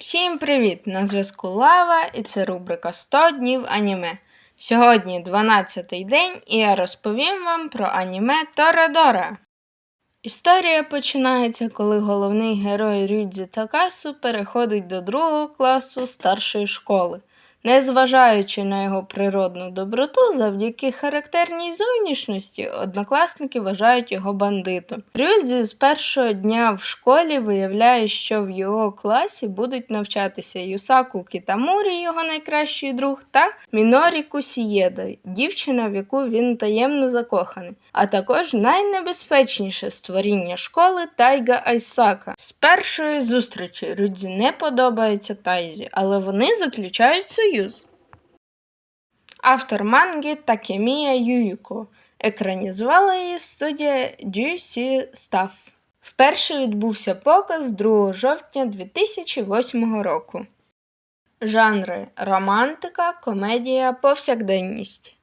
Всім привіт! На зв'язку Лава і це рубрика 100 днів аніме. Сьогодні 12-й день і я розповім вам про аніме Торадора. Історія починається, коли головний герой Рюдзі Такасу переходить до другого класу старшої школи. Незважаючи на його природну доброту, завдяки характерній зовнішності, однокласники вважають його бандитом. Рюдзі з першого дня в школі виявляє, що в його класі будуть навчатися Юсаку Кітамурі, його найкращий друг, та Мінорі Кусієда, дівчина, в яку він таємно закоханий, а також найнебезпечніше створіння школи Тайга Айсака. З першої зустрічі Рюдзі не подобається Тайзі, але вони заключають союз. Автор манги Такемія Ююко. Екранізувала її студія GC Staff. Вперше відбувся показ 2 жовтня 2008 року. Жанри романтика, комедія, повсякденність.